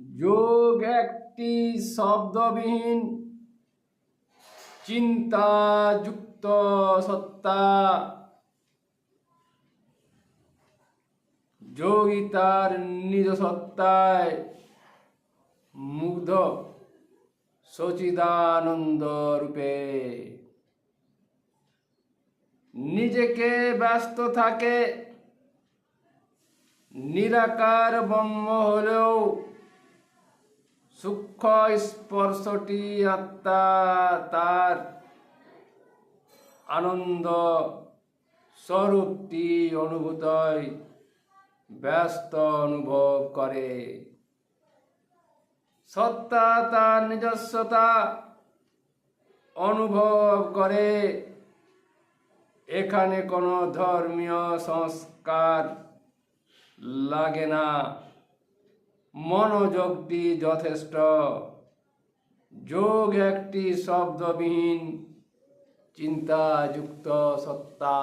যোগ একটি শব্দবিহীন চিন্তাযুক্ত সত্তা যোগী তার নিজ সত্তায় মুগ্ধ সচিদানন্দ রূপে নিজেকে ব্যস্ত থাকে, নিরাকার ব্রহ্ম হলেও সূক্ষ্ম স্পর্শটি আত্মা তার আনন্দ স্বরূপটি অনুভূতই ব্যস্ত অনুভব করে। সত্তা তার নিজস্বতা অনুভব করে। এখানে কোনো ধর্মীয় সংস্কার লাগে না। মনোযোগটি যথেষ্ট। যোগ একটি শব্দবিহীন চিন্তাযুক্ত সত্তা।